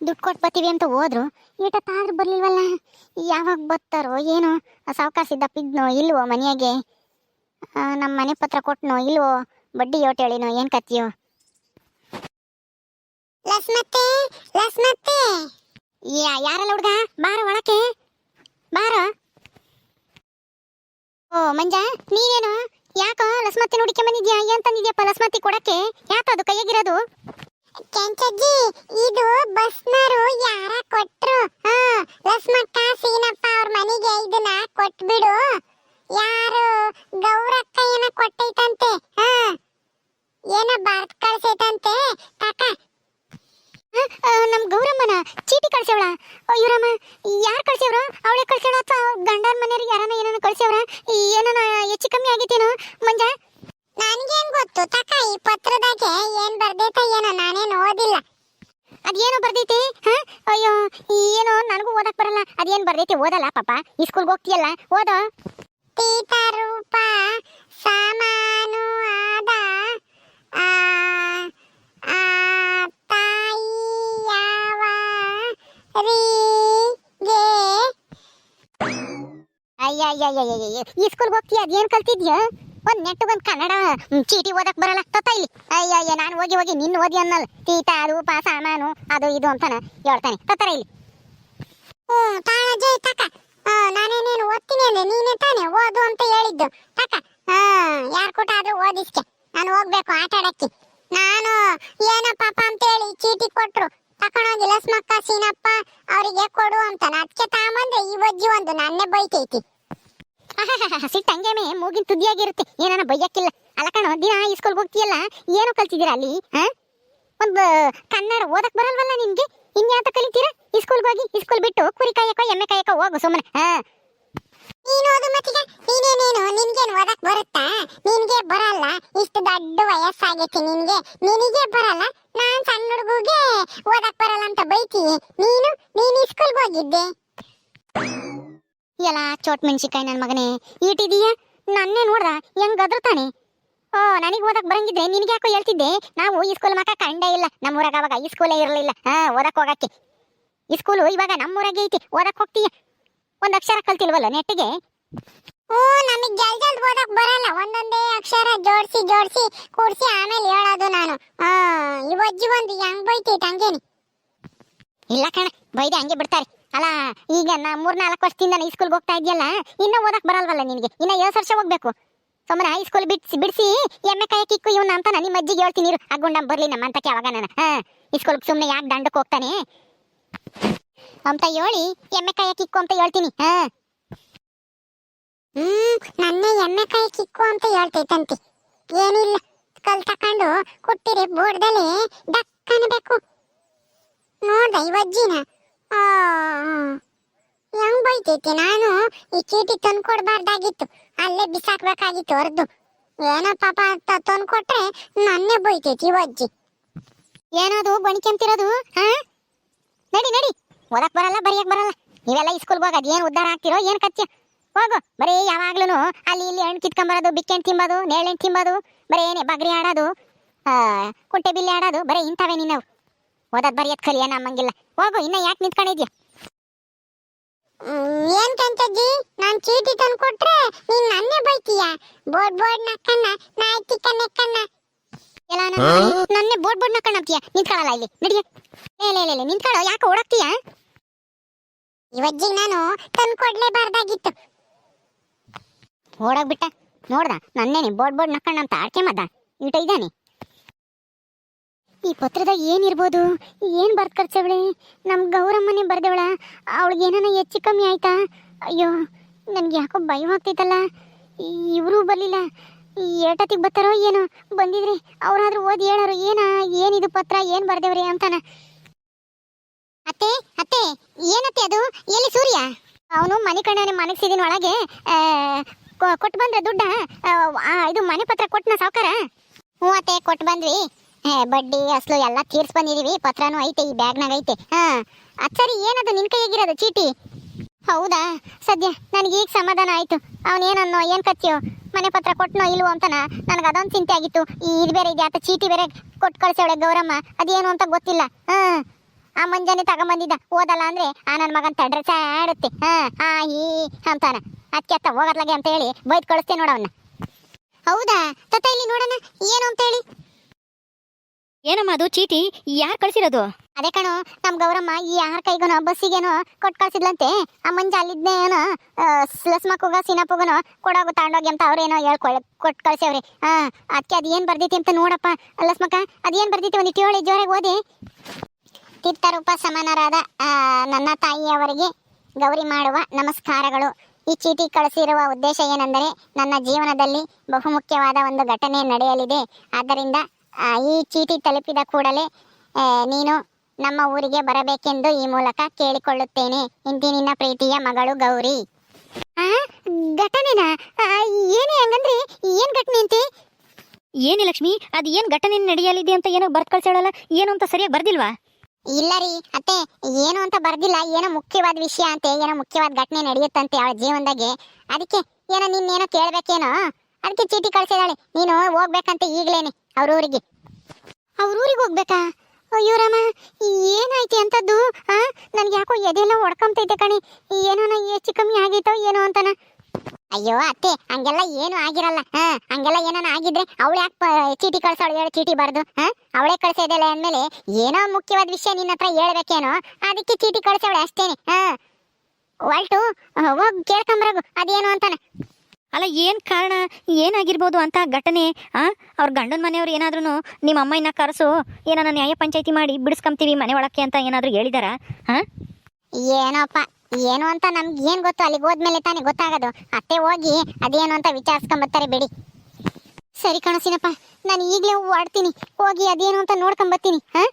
ದುಡ್ಡು ಕೊಟ್ಟು ಬರ್ತೀವಿ ಅಂತ ಹೋದ್ರು. ಏಟತ್ತಾದ್ರೂ ಬರ್ಲಿಲ್ವಲ್ಲ? ಯಾವಾಗ ಬರ್ತಾರೋ ಏನೋ? ಸಾವುಕಾರ ಸಿದ್ದಪ್ಪಿದ್ನೋ ಇಲ್ವೋ ಮನೆಯಾಗೆ? ನಮ್ಮ ಮನೆ ಪತ್ರ ಕೊಟ್ನೋ ಇಲ್ವೋ? ಬಡ್ಡಿ ಯೋಟ್ ಹೇಳಿನೋ ಏನು ಕತ್ತಿಯೋ? ಲಸ್ಮತ್ತೆ ಲಸ್ಮತ್ತೆ. ಯಾರಲ್ಲ ಹುಡ್ಗ? ಬಾರ ಒಳಕ್ಕೆ. ಬಾರ. ಓ, ಮಂಜ, ನೀನೇನು? ಯಾಕೋ ಲಸ್ಮತ್ತೆ ನೋಡಿಕೆ ಬಂದಿದ್ಯಾ? ಏನ್ ತಂದಿದ್ಯಪ್ಪ ಲಸ್ಮತಿ ಕೊಡಕ್ಕೆ? ಯಾಕದು ಕೈಯಾಗಿರೋದು? ಕೆಂಚಜ್ಜಿ, ಇದು ಬಸ್ನರು ಯಾರ ಕೊಟ್ರು? ಹಾ, ಲಸ್ಮಕ್ಕ, ಸೀನಪ್ಪ ಅವ್ರ ಮನೆಗೆ ಇದನ್ನ ಕೊಟ್ಬಿಡು. ಯಾರು? ಗೌರಕ್ಕ ಏನ ಕೊಟ್ಟೈತಂತೆ. ಹಾ, ಏನ ಬರ್ದ್ ಕಳ್ಸೈತಂತೆ? ಕಾಕ. ನಮ್ ಗೌರಮ್ಮನ ಚೀಟಿ ಕಳ್ಸವಳ. ಇವರಮ್ಮ ಯಾರು ಕಳ್ಸವ್ರ? ಅವಳೆ ಕಳ್ಸವಳ ಅಥವಾ ಗಂಡನ ಮನೆಯವ್ರಿಗೆ ಯಾರನ್ನ ಏನನ್ನ ಕಳ್ಸವ್ರ ಏನನ ಹೆಚ್ಚು ಕಮ್ಮಿ ಆಗೈತೇನೋ ಮಂಜ ನನ್ಗೇನ್ ಗೊತ್ತು? ತಕ ಈ ಪತ್ರದಾಗೆ ಏನ್ ಬರ್ದೈತ ಏನೋ ನಾನೇನ್ ಓದಿಲ್ಲ. ಅದೇನೋ ಬರ್ದೈತಿ? ಹ? ಅಯ್ಯೋ ಏನೋ ನನಗೂ ಓದಕ್ ಬರಲ್ಲ. ಅದೇನ್ ಬರ್ದೈತಿ? ಓದಲ್ಲ ಪಾಪ. ಈ ಸ್ಕೂಲ್ಗೆ ಹೋಗ್ತೀಯಲ್ಲ? ಓದೋ. ತೀತ ರೂಪ ಸಾಮಾನು ಆದ ಆ, ಆ, ಅಯ್ಯ ಅಯ್ಯ ರೀಗೆ. ಅಯ್ಯಯ್ಯಯ್ಯಯ್ಯ ಈ ಸ್ಕೂಲ್ಗೆ ಹೋಗ್ತೀಯ? ಅದೇನ್ ಕಲ್ತಿದ್ಯಾ? ಒಂದ್ ನೆಟ್ ಬಂದ್ ಕನ್ನಡ ಚೀಟಿ ಓದಕ್ ಬರಲ್ಲ. ತತ್ತ ಇಲ್ಲಿ. ಅಯ್ಯಯ್ಯ, ನಾನು ಹೋಗಿ ಹೋಗಿ ನಿನ್ನ ಓದಿ ಅನ್ನಲ್ಲ. ತೀತ, ರೂಪ, ಸಾಮಾನು, ಅದು ಇದು ಅಂತಾನ ಹೇಳ್ತಾನೆ. ತತ್ತರ ಇಲ್ಲಿ. ಹ್ಮ್ ಜೈ ತಕ. ನಾನೇನೇನು ಓದ್ತೀನಿ ಅಂದ್ರೆ ನೀನೇ ತಾನೆ ಓದು ಅಂತ ಹೇಳಿದ್ದು. ತಕ. ಹಾ ಯಾರು ಕೊಟ್ಟ ಆದ್ರೂ ಓದಿಸ್ಕೆ. ನಾನು ಹೋಗ್ಬೇಕು ಆಟ ಆಡಕ್ಕೆ. ನಾನು ಏನೋ ಪಾಪ ಅಂತ ಹೇಳಿ ಚೀಟಿ ಕೊಟ್ರು. ತಕೊಂಡೋಗಿ ಲಸ್ಮಕ್ಕ, ಸೀನಪ್ಪ, ಅವರಿಗೆ ಕೊಡು ಅಂತ ಅದಕ್ಕೆ ತಾಮಂದ್ರೆ ಈ ಬಜ್ಜಿ ಒಂದು ನನ್ನೇ ಬೈತೈತಿ. ಸಿಟ್ಟು ಹಂಗೇಮೆ ಮೂಗಿನ ತುದಿಯಾಗಿರುತ್ತೆ. ಏನಾನ ಬೈಯಕ್ಕಿಲ್ಲ. ಅಲ್ಲ ಕಣ, ದಿನ ಈ ಸ್ಕೂಲ್ಗೆ ಹೋಗ್ತೀಯಲ್ಲ? ಏನು ಕಲ್ತಿದ್ದೀರಾ ಅಲ್ಲಿ? ಹಾ? ಒಂದು ಕನ್ನಡ ಓದಕ್ ಬರಲ್ವಲ್ಲ ನಿಮ್ಗೆ? ಇನ್ಯಾತ ಕಲಿತೀರಾ? ಈ ಸ್ಕೂಲ್ಗೆ ಹೋಗಿ ಇಸ್ಕೂಲ್ ಸ್ಕೂಲ್ ಬಿಟ್ಟು ಕುರಿ ಕಾಯಕೋ, ಎಮ್ಮೆ ಕಾಯಕೋ ಹೋಗು ಸುಮ್ಮನೆ ಹಾ. ನೀನು ಓದು ನಿನ್ಗೇನು ಓದಕ್ ಬರುತ್ತಾ? ನಿನ್ಗೆ ಬರಲ್ಲ? ಇಷ್ಟು ದೊಡ್ಡ ವಯಸ್ಸಾಗೈತಿ ನಿನ್ಗೆ. ನಿನಗೆ ಬರಲ್ಲ? ನಾನ್ ಸಣ್ಣ ಹುಡುಗಿಗೆ ಓದಕ್ ಬರಲ್ಲ ಅಂತ ಬೈತೀಯ. ನೀನು ನೀನು ಇಸ್ಕೂಲ್ಗೆ ಹೋಗಿದ್ದೆ. ಎಲ್ಲ ಚೋಟ್ ಮೆಣಸಿಕಾಯಿ ನನ್ನ ಮಗನೇ ಈಟಿದೀಯ? ನನ್ನೇ ನೋಡ್ರ ಹೆಂಗ್ ಗದ್ರತಾನೆ ಓ ನನಗೆ ಓದಕ್ ಬರಂಗಿದ್ರೆ ನಿನಗೆ ಯಾಕೋ ಹೇಳ್ತಿದ್ದೆ? ನಾವು ಈ ಸ್ಕೂಲ್ ಮಕ್ಕ ಕಂಡೇ ಇಲ್ಲ ನಮ್ಮೂರಾಗ ಅವಾಗ ಈ ಸ್ಕೂಲೇ ಇರಲಿಲ್ಲ. ಹಾ ಓದಕ್ ಹೋಗಕ್ಕೆ. ಈ ಸ್ಕೂಲು ಇವಾಗ ನಮ್ಮೂರಾಗೆ ಐತಿ ಓದಕ್ ಹೋಗ್ತೀಯ? ಒಂದ್ ಅಕ್ಷರ ಕಲ್ತಿಲ್ವಲ್ಲ ನೆಟ್ಟಿಗೆ? ಓ ನಮಗ್ ಜಲ್ ಜಲ್ದ್ ಓದಕ್ ಬರಲ್ಲ. ಒಂದೊಂದೇ ಅಕ್ಷರ ಜೋಡ್ಸಿ ಜೋಡ್ಸಿ ಕೂಡಿಸಿ ಆಮೇಲೆ ಹೇಳೋದು ನಾನು. ಆ ಇವಜ್ಜಿ ಒಂದು ಹೆಂಗ್ ಬೈತಿ ತಂಗೇನಿ? ಇಲ್ಲ ಕಣ ಬೈದೆ ಹಂಗೆ ಬಿಡ್ತಾರೆ. ಅಲ್ಲ ಈಗ ನಾ ಮೂರ್ ನಾಲ್ಕು ವರ್ಷದಿಂದ ಈ ಸ್ಕೂಲ್ಗೆ ಹೋಗ್ತಾ ಇದೆಯಲ್ಲ ಇನ್ನೂ ಓದಕ್ ಬರಲ್ವಲ್ಲ ನಿನಗೆ? ಇನ್ನ ಏಳು ವರ್ಷ ಹೋಗ್ಬೇಕು. ಸುಮ್ಮನೆ ಹೈ ಸ್ಕೂಲ್ ಬಿಡ್ಸಿ, ಬಿಡಿಸಿ, ಎಮ್ಮೆ ಕಾಯ ಕಿಕ್ಕು ಇವನ್ನ ಅಂತ ನಿಮ್ಮ ಅಜ್ಜಿಗೆ ಹೇಳ್ತೀನಿ ಇರು. ಆ ಬರ್ಲಿ ನಮ್ಮ ಅಂತಕ್ಕೆ ಅವಾಗ ನಾನು? ಹಾಂ, ಈ ಸ್ಕೂಲ್ ಸುಮ್ಮನೆ ಯಾಕೆ ದಂಡಕ್ಕೆ ಹೋಗ್ತಾನೆ? ಅಂತ ಹೇಳಿ ಎಮ್ಮೆ ಕಾಯ ಕಿಕ್ಕು ಅಂತ ಹೇಳ್ತೀನಿ. ಹಾ. ಹ್ಮ್ ನನ್ನೇ ಎಮ್ಮೆ ಕೈ ಕಿಕ್ಕು ಅಂತ ಹೇಳ್ತೈತಂತೆ. ಏನಿಲ್ಲ, ಕಲ್ ತಕೊಂಡು ಕುಟ್ಟಿರಿ ಬೋರ್ಡಲ್ಲಿ ದಕ್ಕನಬೇಕು ನೋಡ್ದ ಇವಜ್ಜಿನ ಆ ಹೆಂಗ್ ಬೈತೈತಿ ನಾನು? ಈ ಚೀಟಿ ತಂದು ಕೊಡ್ಬಾರ್ದಾಗಿತ್ತು ಅಲ್ಲೇ ಬಿಸಾಕ್ಬೇಕಾಗಿತ್ತು ಹೊರದು. ಏನೋ ಪಾಪ ಅಂತ ತಂದು ಕೊಟ್ರೆ ನನ್ನೇ ಬೈತೈತಿ ಅಜ್ಜಿ. ಏನದು ಬಣಿಕೆಂತಿರೋದು ಹಾ? ನಡಿ ನಡಿ. ಓದಕ್ ಬರಲ್ಲ, ಬರೆಯಕ್ ಬರಲ್ಲ. ನೀವೆಲ್ಲ ಈ ಸ್ಕೂಲ್ಗೆ ಹೋಗೋದು ಏನು ಉದ್ಧಾರ ಆಗ್ತಿರೋ, ಏನು ಕತ್ಯ? ಹೋಗು. ಬರೀ ಯಾವಾಗ್ಲೂ ಅಲ್ಲಿ ಇಲ್ಲಿ ಹಣ್ಣು ಕಿತ್ಕೊಂಬರೋದು, ಬಿಕ್ಕೆಣ್ ತಿಂಬೋದು ನೇಳೆಣ್ಣು ತಿಂಬೋದು, ಬರೀ ಏನೇ ಬಗ್ರಿ ಆಡೋದು ಕುಂಟೆ ಬಿಲ್ಲಿ ಆಡೋದು, ಬರೀ ಇಂಥವೇ ನಿನ್ನವು. ಓದೋದ್ ಎತ್ ಕಲಿಯ ನಮ್ಮಂಗಿಲ್ಲ ಹೋಗು ಇನ್ನ ಯಾಕೆ ನಿಂತ್ಕೊಂಡಿದ್ಯಾ ಏನ್ ಕಂತಜ್ಜಿ ನಾನ್ ಚೀಟಿ ತಂದು ಕೊಟ್ರೆ ನೀನ್ ನನ್ನೇ ಬೈತೀಯ? ಬೋರ್ಡ್ ಬೋರ್ಡ್ ನಕ್ಕಣ್ಣ ನಾಯಿ ತಿಕ್ಕ ನೆಕ್ಕಣ್ಣ ಎಲ್ಲ ನನ್ನ- ಬೋರ್ಡ್ ಬೋರ್ಡ್ ನಕ್ಕಣ್ಣ ಅಂತೀಯ ನಿಂತ್ಕೊಳ್ಳಲ್ಲ ಇಲ್ಲಿ ನಡಿಯ. ಲೇ ಲೇ ಲೇ, ನಿಂತ್ಕೊಳ್ಳೋ ಯಾಕೆ ಓಡಾಕ್ತೀಯ? ಇವಜ್ಜಿಗೆ ನಾನು ತಂದು ಕೊಡ್ಲೇಬಾರ್ದಾಗಿತ್ತು ಓಡೋಗ್ಬಿಟ್ಟ. ನೋಡ್ದ ನನ್ನೇನೆ ಬೋರ್ಡ್ ಬೋರ್ಡ್ ನಕ್ಕಣ್ಣ ಅಂತ ಆಡ್ಕೆ ಮದ್ದ ಇಟ ಇದ್ದಾನೆ. ಈ ಪತ್ರದಾಗ ಏನಿರ್ಬೋದು? ಏನ್ ಬರ್ದು ಕರ್ಚವಳೆ ನಮ್ ಗೌರಮ್ಮನೆ ಬರ್ದವಳ. ಅವಳಿಗೆ ಏನಾನ ಹೆಚ್ಚು ಕಮ್ಮಿ ಆಯ್ತಾ? ಅಯ್ಯೋ, ನನಗೆ ಯಾಕೋ ಭಯವಾಗ್ತೈತಲ್ಲ ಇವರು ಬರ್ಲಿಲ್ಲ. ಏಟತಿಗೆ ಬರ್ತಾರೋ ಏನೋ? ಬಂದಿದ್ರಿ ಅವ್ರಾದ್ರೂ ಓದಿ ಹೇಳೋರು. ಏನ? ಏನಿದು ಪತ್ರ? ಏನು ಬರ್ದೇವ್ರಿ ಅಂತಾನ. ಅತ್ತೆ ಅತ್ತೆ, ಏನತ್ತೆ ಅದು? ಎಲ್ಲಿ ಸೂರ್ಯ? ಅವನು ಮನೆ ಕಣ್ಣನೆ ಮನಗ್ಸಿದಿನ ಒಳಗೆ. ಕೊಟ್ಟು ಬಂದ್ರೆ ದುಡ್ಡ? ಇದು ಮನೆ ಪತ್ರ ಕೊಟ್ಟನ ಸಾವುಕಾರ? ಹ್ಞೂ ಅತ್ತೆ ಕೊಟ್ಟು ಬಂದ್ವಿ. ಬಡ್ಡಿ, ಅಸಲು ಎಲ್ಲ ತೀರ್ಸ್ ಬಂದಿದೀವಿ ಪತ್ರನೂ ಐತೆ, ಈ ಬ್ಯಾಗ್ನಾಗ ಐತೆ. ಹಾ ಸರಿ, ಏನದು ನಿನ್ ಕೈಯಾಗಿರೋದು ಚೀಟಿ? ಹೌದಾ? ಸದ್ಯ ನನಗೆ ಈಗ ಸಮಾಧಾನ ಆಯ್ತು. ಅವನೇನನ್ನೋ ಏನ್ ಕಚ್ಚಿಯೋ ಮನೆ ಪತ್ರ ಕೊಟ್ನೋ ಇಲ್ವೋ ಅಂತನ? ನನಗೆ ಅದೊಂದು ಚಿಂತೆ ಆಗಿತ್ತು. ಈ ಇದು ಬೇರೆ ಇದೆ, ಆತ ಚೀಟಿ ಬೇರೆ ಕೊಟ್ಟು ಕಳಿಸೋಳೆ ಗೌರಮ್ಮ. ಅದೇನು ಅಂತ ಗೊತ್ತಿಲ್ಲ. ಹಾ, ಆ ಆ ಮಂಜಾನೆ ತಗೊಂಬಂದಿದ್ದ. ಓದಲ್ಲ ಅಂದ್ರೆ ಆ ನನ್ನ ಮಗನ್ ತಡ್ರೆ ಆಡುತ್ತೆ ಹಾ, ಆ ಈ ಅಂತಾನ. ಅದಕ್ಕೆ ಅತ್ತ ಹೋಗತ್ಲಾಗೆ ಅಂತ ಹೇಳಿ ಬೈದು ಕಳಿಸ್ತೇನೆ ನೋಡವನ್ನ ಹೌದಾ? ತತ್ತ ಇಲ್ಲಿ ನೋಡೋಣ, ಏನು ಅಂತ ಹೇಳಿ? ಏನಮ್ಮ ಅದು? ಚೀಟಿ? ಯಾರು ಕಳ್ಸಿರೋದು? ಅದೇ ಕಣೋ, ನಮ್ ಗೌರಮ್ಮ ಈ ಯಾರ ಕೈಗನೋ, ಬಸ್ಸಿಗೇನು ಕೊಟ್ಟು ಕಳ್ಸಿದ್ಲಂತೆ. ಆ ಮಂಜ ಅಲ್ಲಿದ್ನೇ ಏನೋ ಲಸ್ಮಕ್ಕೂಗ ಸಿನಪ್ಪುಗನೋ ಕೊಡೋಗು ತಗೊಂಡೋಗಿ ಅಂತ ಅವ್ರೇನೋ ಹೇಳ್ಕೊಳ್ ಕೊಟ್ಟು ಕಳ್ಸವ್ರಿ. ಹಾ ಅದಕ್ಕೆ ಅದೇನ್ ಬರ್ದೈತಿ ಅಂತ ನೋಡಪ್ಪ, ಲಸ್ಮಕ್ಕ. ಅದೇನು ಬರ್ದೈತಿ ಒಂದು ಹೇಳಿ ಜೋರಾಗಿ ಓದಿ. ತೀರ್ಥರೂಪ ಸಮಾನರಾದ ನನ್ನ ತಾಯಿಯವರಿಗೆ ಗೌರಿ ಮಾಡುವ ನಮಸ್ಕಾರಗಳು. ಈ ಚೀಟಿ ಕಳಿಸಿರುವ ಉದ್ದೇಶ ಏನೆಂದರೆ, ನನ್ನ ಜೀವನದಲ್ಲಿ ಬಹುಮುಖ್ಯವಾದ ಒಂದು ಘಟನೆ ನಡೆಯಲಿದೆ. ಆದ್ದರಿಂದ ಈ ಚೀಟಿ ತಲುಪಿದ ಕೂಡಲೇ ಆ, ನೀನು ನಮ್ಮ ಊರಿಗೆ ಬರಬೇಕೆಂದು ಈ ಮೂಲಕ ಕೇಳಿಕೊಳ್ಳುತ್ತೇನೆ. ಇಂತಿ ನಿನ್ನ ಪ್ರೀತಿಯ ಮಗಳು ಗೌರಿ. ಘಟನೆನಾ? ಏನೇ ಹಂಗಂದ್ರೆ ಏನ್ ಘಟನೆ ಅಂತೆ? ಏನೇ ಲಕ್ಷ್ಮಿ ಅದು ಏನ್ ಘಟನೆ ನಡೆಯಲಿದೆ ಅಂತ ಏನೋ ಬರ್ತ್ ಕಳ್ಸೋಳಲ್ಲ ಏನು ಅಂತ ಸರಿಯಾಗಿ ಬರ್ದಿಲ್ವಾ? ಇಲ್ಲ ರೀ ಅತ್ತೆ ಏನು ಅಂತ ಬರ್ದಿಲ್ಲ ಏನೋ ಮುಖ್ಯವಾದ ವಿಷಯ ಅಂತ ಏನೋ ಮುಖ್ಯವಾದ ಘಟನೆ ನಡೆಯುತ್ತಂತೆ ಅವಳ ಜೀವನದಾಗೆ. ಅದಕ್ಕೆ ಏನೋ ನಿನ್ನೇನೋ ಕೇಳ್ಬೇಕೇನೋ? ಅದಕ್ಕೆ ಚೀಟಿ ಕಳ್ಸಿದಾಳೆ ನೀನು ಹೋಗ್ಬೇಕಂತ ಈಗ್ಲೇನೆ. ಅವ್ರ ಊರಿಗೆ ಅವ್ರ ಊರಿಗೆ ಹೋಗ್ಬೇಕಾ? ಅಯ್ಯೋ ರಾಮ, ಏನಾಯ್ತು ಅಂತದ್ದು ಹಾ ನನ್ಗೆ ಯಾಕೋ ಎದೆಲ್ಲ ಹೊಡ್ಕೊಂತೈತೆ ಕಣಿ. ಏನೋ ಹೆಚ್ಚು ಕಮ್ಮಿ ಆಗೈತೋ ಏನೋ ಅಂತಾನ. ಅಯ್ಯೋ ಅತ್ತೆ, ಹಂಗೆಲ್ಲ ಏನು ಆಗಿರಲ್ಲ ಹಾ ಹಂಗೆಲ್ಲ ಏನಾನ ಆಗಿದ್ರೆ ಅವಳು ಯಾಕೆ ಚೀಟಿ ಕಳ್ಸೋಳು ಹೇಳು, ಚೀಟಿ ಬರ್ದು ಹಾ ಅವಳೇ ಕಳ್ಸೋದಿಲ್ಲ ಅಂದಮೇಲೆ ಏನೋ ಮುಖ್ಯವಾದ ವಿಷಯ ನಿನ್ನ ಹತ್ರ ಹೇಳ್ಬೇಕೇನೋ, ಅದಕ್ಕೆ ಚೀಟಿ ಕಳ್ಸವಳೆ ಅಷ್ಟೇನೆ ಹಾ ಒಲ್ಟು, ಹೋಗಿ ಕೇಳ್ಕೊಂಬರಗು ಅದೇನು ಅಂತಾನೆ. ಅಲ್ಲ ಏನು ಕಾರಣ? ಏನಾಗಿರ್ಬೋದು ಅಂತ ಘಟನೆ ಆ? ಅವ್ರ ಗಂಡನ ಮನೆಯವ್ರು ಏನಾದ್ರೂ ನಿಮ್ಮ ಅಮ್ಮನ ಕರೆಸು ಏನಾನ ನ್ಯಾಯ ಪಂಚಾಯತಿ ಮಾಡಿ ಬಿಡಿಸ್ಕೊಂತೀವಿ ಮನೆ ಒಳಕ್ಕೆ ಅಂತ ಏನಾದರೂ ಹೇಳಿದಾರಾ? ಹಾಂ ಏನೋಪ್ಪ ಏನು ಅಂತ ನಮ್ಗೆ ಏನು ಗೊತ್ತು? ಅಲ್ಲಿಗೆ ಹೋದ್ಮೇಲೆ ತಾನೇ ಗೊತ್ತಾಗೋದು. ಅತ್ತೆ ಹೋಗಿ ಅದೇನು ಅಂತ ವಿಚಾರಿಸ್ಕೊಂಬತ್ತಾರೆ ಬಿಡಿ. ಸರಿ ಕಣಸಿನಪ್ಪ ನಾನು ಈಗಲೇ ಓಡ್ತೀನಿ ಹೋಗಿ ಅದೇನು ಅಂತ ನೋಡ್ಕೊಂಬರ್ತೀನಿ ಹಾಂ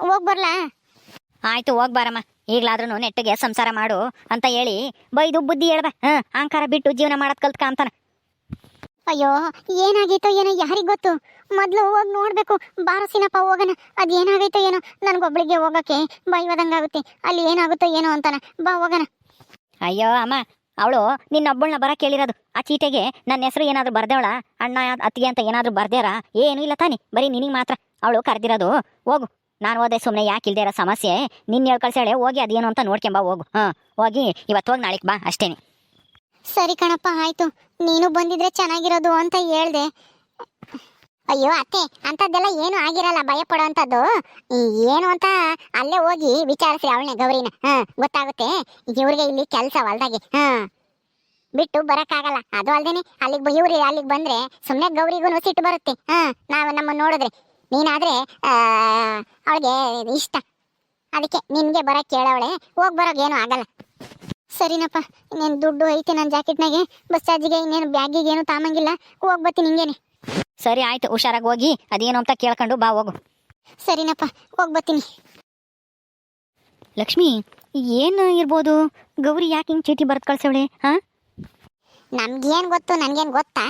ಹೋಗಿ ಬರಲಾ? ಆಯಿತು ಹೋಗಿ ಬಾರಮ್ಮ. ಈಗಲಾದ್ರೂ ನೆಟ್ಟಿಗೆ ಸಂಸಾರ ಮಾಡು ಅಂತ ಹೇಳಿ ಬೈದು ಬುದ್ಧಿ ಹೇಳ್ದ. ಹಾಂ ಅಹಂಕಾರ ಬಿಟ್ಟು ಜೀವನ ಮಾಡೋದು ಕಲ್ತ್ಕ ಅಂತಾನೆ. ಅಯ್ಯೋ ಏನಾಗೈತೋ ಏನೋ ಯಾರಿಗ್ ಗೊತ್ತು? ಮೊದ್ಲು ಹೋಗಿ ನೋಡ್ಬೇಕು ಬಾರಸಿನಪ್ಪ ಹೋಗೋಣ. ಅದ್ ಏನಾಗೈತೋ ಏನೋ ನನ್ಗೊಬ್ಳಿಗೆ ಹೋಗಕ್ಕೆ ಬೈವದಂಗಾಗುತ್ತೆ ಅಲ್ಲಿ ಏನಾಗುತ್ತೋ ಏನೋ ಅಂತಾನ. ಬಾ ಹೋಗೋಣ. ಅಯ್ಯೋ ಅಮ್ಮ ಅವಳು ನಿನ್ನೊಬ್ಬಳನ್ನ ಬರ ಕೇಳಿರೋದು. ಆ ಚೀಟೆಗೆ ನನ್ನ ಹೆಸರು ಏನಾದರೂ ಬರ್ದೇವಳ? ಅಣ್ಣ ಅತ್ತಿಗೆ ಅಂತ ಏನಾದರೂ ಬರ್ದೇರಾ? ಏನೂ ಇಲ್ಲ ತಾನೆ ಬರೀ ನಿನಗೆ ಮಾತ್ರ. ಅವಳು ಕರೆದಿರೋದು. ಹೋಗು. ನಾನು ಹೋದೆ ಸುಮ್ಮನೆ ಯಾಕೆ ಇರೋ ಸಮಸ್ಯೆ? ನಿನ್ನ ಹೇಳ್ ಕಳ್ಸಾಳೆ ಹೋಗಿ ಅದೇನು ಅಂತ ನೋಡ್ಕೊಂಬ ಹೋಗು. ಹಾಂ, ಹೋಗಿ ಇವತ್ತು ಹೋಗಿ ನಾಳೆಗೆ ಬಾ, ಅಷ್ಟೇನೆ. ಸರಿ ಕಣಪ್ಪ, ಆಯ್ತು. ನೀನು ಬಂದಿದ್ರೆ ಚೆನ್ನಾಗಿರೋದು ಅಂತ ಹೇಳ್ದೆ. ಅಯ್ಯೋ, ಅತ್ತೆ ಅಂಥದ್ದೆಲ್ಲ ಏನು ಆಗಿರಲ್ಲ ಭಯ ಪಡೋವಂಥದ್ದು ಏನು ಅಂತ ಅಲ್ಲೇ ಹೋಗಿ ವಿಚಾರಿಸಿ ಅವಳನ್ನ, ಗೌರಿನ. ಹಾ, ಗೊತ್ತಾಗುತ್ತೆ. ಇವ್ರಿಗೆ ಇಲ್ಲಿ ಕೆಲಸ ಹೊಲ್ದಾಗೆ. ಹಾ. ಬಿಟ್ಟು ಬರೋಕ್ಕಾಗಲ್ಲ. ಅದು ಅಲ್ದೇನೆ, ಅಲ್ಲಿಗೆ ಇವ್ರಿ ಅಲ್ಲಿಗೆ ಬಂದ್ರೆ ಸುಮ್ಮನೆ ಗೌರಿಗೂ ಸಿಟ್ಟು ಬರುತ್ತೆ. ಹಾ, ನಾವು ನಮ್ಮನ್ನು ನೋಡಿದ್ರೆ. ನೀನಾದ್ರೆ ಅವಳಿಗೆ ಇಷ್ಟ. ಅದಕ್ಕೆ ನಿನ್ಗೆ ಬರೋಕ್ಕೆ ಕೇಳವಳೆ. ಹೋಗಿ ಬರೋಗೇನು ಏನು ಆಗಲ್ಲ. ಸರಿನಪ್ಪ ಇನ್ನೇನು ದುಡ್ಡು ಐತೆ ನನ್ನ ಜಾಕೆಟ್ನಾಗೆ? ಬಸ್ ಚಾರ್ಜಿಗೆ ಇನ್ನೇನು ಬ್ಯಾಗಿಗೆ ಏನು ತಾಮಂಗಿಲ್ಲ. ಹೋಗಿ ಬರ್ತೀನಿ ಹಿಂಗೇನೆ. ಸರಿ ಆಯ್ತು ಹುಷಾರಾಗಿ ಹೋಗಿ. ಅದೇನು ಅಂತ ಕೇಳ್ಕೊಂಡು ಬಾ ಹೋಗು. ಸರಿನಪ್ಪ ಹೋಗಿ ಬರ್ತೀನಿ. ಲಕ್ಷ್ಮಿ ಏನು ಇರ್ಬೋದು? ಗೌರಿ ಯಾಕೆ ಹಿಂಗೆ ಚೀಟಿ ಬರ್ದು ಕಳ್ಸವಳೆ ಹಾಂ? ನಮ್ಗೇನು ಗೊತ್ತು ನನಗೇನು ಗೊತ್ತಾ?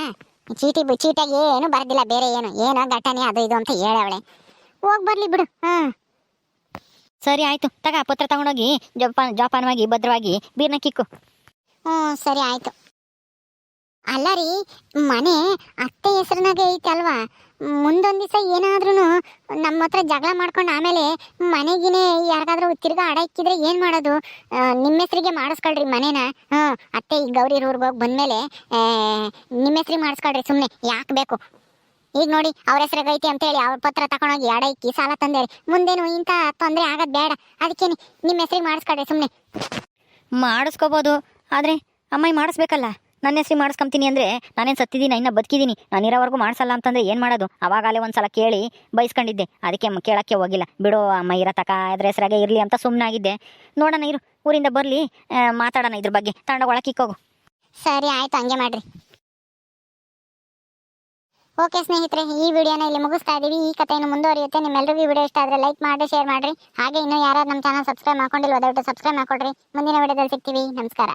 ಚೀಟಿ ಚೀಟಿಗೆ ಏನು ಬರ್ದಿಲ್ಲ ಬೇರೆ ಏನು? ಏನೋ ಘಟನೆ ಅದು ಇದು ಅಂತ ಹೇಳವಳೆ. ಹೋಗಿ ಬರಲಿ ಬಿಡು ಹಾಂ. ಸರಿ ಆಯ್ತು ತಗ ಪತ್ರ ತಗೊಂಡೋಗಿ ಜೋಪಾನ ಜೋಪಾನವಾಗಿ ಭದ್ರವಾಗಿ ಬೀರ್ನ ಕಿಕ್ಕು. ಹ್ಞೂ ಸರಿ ಆಯಿತು. ಅಲ್ಲ ರೀ, ಮನೆ ಅತ್ತೆ ಹೆಸರಿನಾಗೆ ಐತೆ ಅಲ್ವಾ? ಮುಂದೊಂದು ದಿವಸ ಏನಾದ್ರೂ ನಮ್ಮ ಹತ್ರ ಜಗಳ ಮಾಡ್ಕೊಂಡು ಆಮೇಲೆ ಮನೆಗಿನೇ ಯಾರಿಗಾದ್ರೂ ತಿರ್ಗಾ ಅಡ ಇಕ್ಕಿದ್ರೆ ಏನು ಮಾಡೋದು? ನಿಮ್ಮ ಹೆಸರಿಗೆ ಮಾಡಿಸ್ಕೊಳ್ರಿ ಮನೇನ. ಅತ್ತೆ ಈ ಗೌರಿ ಊರಿಗೆ ಹೋಗಿ ಬಂದಮೇಲೆ ನಿಮ್ಮ ಹೆಸ್ರಿಗೆ ಮಾಡಿಸ್ಕೊಳ್ರಿ ಸುಮ್ಮನೆ ಯಾಕೆ ಬೇಕು? ಈಗ ನೋಡಿ, ಅವ್ರ ಹೆಸರಿಗೆ ಐತಿ ಅಂತೇಳಿ ಅವ್ರ ಪತ್ರ ತಗೊಂಡೋಗಿ ಅಡ ಇಕ್ಕಿ ಸಾಲ ತಂದೇರಿ. ಮುಂದೇನು ಇಂಥ ತೊಂದರೆ ಆಗೋದು ಬೇಡ. ಅದಕ್ಕೆ ನಿಮ್ಮ ಹೆಸರಿಗೆ ಮಾಡಿಸ್ಕೊಳ್ರಿ ಸುಮ್ಮನೆ ಮಾಡಿಸ್ಕೋಬೋದು, ಆದರೆ ಅಮ್ಮಾಯಿ ಮಾಡಿಸ್ಬೇಕಲ್ಲ? ನನ್ನ ಹೆಸರು ಮಾಡಿಸ್ಕೊಂತೀನಿ ಅಂದರೆ ನಾನೇನು ಸತ್ತಿದ್ದೀನಿ ಇನ್ನ ಬದುಕಿದ್ದೀನಿ, ನಾನು ಇರೋವರೆಗೂ ಮಾಡಿಸಲ್ಲ ಅಂತಂದರೆ ಏನು ಮಾಡೋದು? ಅವಾಗಲೇ ಒಂದು ಸಲ ಕೇಳಿ ಬಯಸ್ಕೊಂಡಿದ್ದೆ ಅದಕ್ಕೆ ಕೇಳೋಕ್ಕೆ ಹೋಗಿಲ್ಲ. ಬಿಡು ಅಮ್ಮ, ಇರೋ ತಕ ಅದ್ರ ಹೆಸರಾಗೆ ಇರಲಿ ಅಂತ ಸುಮ್ಮನಾಗಿದ್ದೆ ನೋಡೋಣ ಇರು, ಊರಿಂದ ಬರಲಿ ಮಾತಾಡೋಣ ಇದ್ರ ಬಗ್ಗೆ. ತಗೊಂಡೋಗಿ ಒಳಕ್ಕೆ ಇಕ್ಕೋಗು. ಸರಿ, ಆಯಿತು, ಹಂಗೆ ಮಾಡ್ರಿ. ಓಕೆ ಸ್ನೇಹಿತರೆ, ಈ ವಿಡಿಯೋನ ಇಲ್ಲಿ ಮುಗಿಸ್ತಾ ಇದ್ದೀವಿ ಈ ಕಥೆಯನ್ನು ಮುಂದುವರಿಯುತ್ತೆ. ನಿಮ್ಮೆಲ್ಲರಿಗೂ ವಿಡಿಯೋ ಇಷ್ಟ ಆದರೆ ಲೈಕ್ ಮಾಡಿ, ಶೇರ್ ಮಾಡಿರಿ. ಹಾಗೆ ಇನ್ನೂ ಯಾರಾದ್ರೂ ನಮ್ಮ ಚಾನಲ್ ಸಬ್ಸ್ಕ್ರೈಬ್ ಮಾಡ್ಕೊಂಡಿಲ್ಲ ದಯವಿಟ್ಟು ಸಬ್ಸ್ಕ್ರೈಬ್ ಮಾಡ್ಕೊಡ್ರಿ. ಮುಂದಿನ ವಿಡಿಯೋದಲ್ಲಿ ಸಿಗ್ತೀವಿ. ನಮಸ್ಕಾರ.